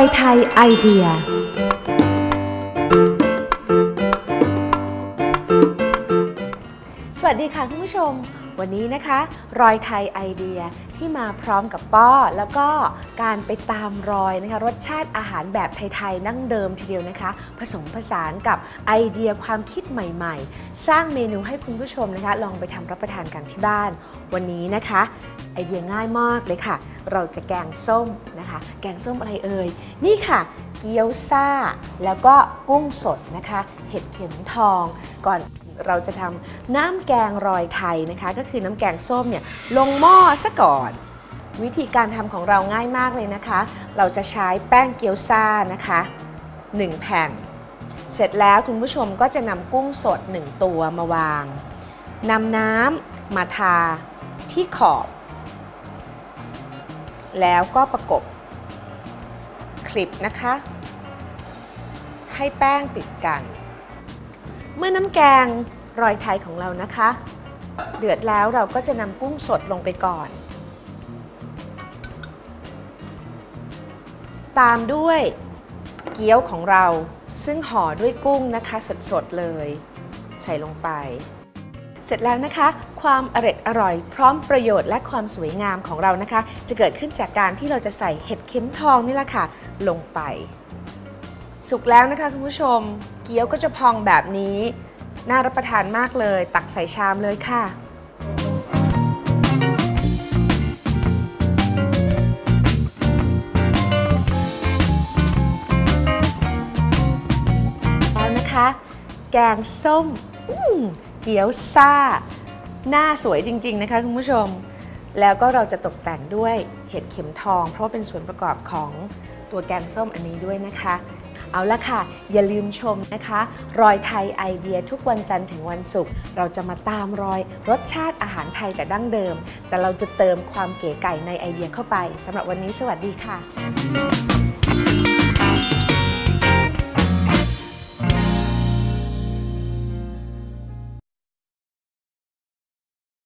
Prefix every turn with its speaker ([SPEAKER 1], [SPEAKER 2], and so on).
[SPEAKER 1] อยไทยไอเดีย สวัสดีค่ะคุณผู้ชม วันนี้นะคะ รอยไทยไอเดียที่มาพร้อมกับป้อ แล้วก็การไปตามรอยนะคะ รสชาติอาหารแบบไทยๆนั่งเดิมทีเดียวนะคะ ผสมผสานกับไอเดียความคิดใหม่ๆ สร้างเมนูให้คุณผู้ชมนะคะ ลองไปทำรับประทานกันที่บ้าน วันนี้นะคะ ไอเดียง่ายมากเลยค่ะ เราจะแกงส้มนะคะ แกงส้มอะไรเอ่ยนี่ค่ะเกี๊ยวซ่า แล้วก็กุ้งสดนะคะ เห็ดเข็มทองก่อน เราจะทำน้ำแกงรอยไทยนะคะ ก็คือน้ำแกงส้มเนี่ยลงหม้อซะก่อน วิธีการทำของเราง่ายมากเลยนะคะ เราจะใช้แป้งเกี๊ยวซ่านะคะ 1 แผ่น เสร็จแล้วคุณผู้ชมก็จะนำกุ้งสด 1 ตัวมาวางนำน้ำมาทาที่ขอบ แล้วก็ประกบคลิปนะคะ ให้แป้งติดกัน เมื่อน้ำแกงรอยไทยของเรานะคะ เดือดแล้วเราก็จะนำกุ้งสดลงไปก่อน ตามด้วยเกี๊ยวของเราซึ่งห่อด้วยกุ้งนะคะสดๆเลย ใส่ลงไป เสร็จแล้วนะคะ ความอร่อยอร่อย พร้อมประโยชน์และความสวยงามของเรานะคะ จะเกิดขึ้นจากการที่เราจะใส่เห็ดเข็มทองนี่แหละค่ะ ลงไป สุกแล้วนะคะคุณผู้ชม เกี๊ยวก็จะพองแบบนี้ น่ารับประทานมากเลย ตักใส่ชามเลยค่ะ แล้วนะคะ แกงส้มอืมเกี๊ยวซ่า หน้าสวยจริง ๆ นะคะคุณผู้ชม แล้วก็เราจะตกแต่งด้วยเห็ดเข็มทอง เพราะว่าเป็นส่วนประกอบของตัวแกงส้มอันนี้ด้วยนะคะ เอาละค่ะ อย่าลืมชมนะคะ รอยไทยไอเดียทุกวันจันทร์ถึงวันศุกร์เราจะมาตามรอยรสชาติอาหารไทยแต่ดั้งเดิม แต่เราจะเติมความเก๋ไก่ในไอเดียเข้าไปสำหรับวันนี้สวัสดีค่ะ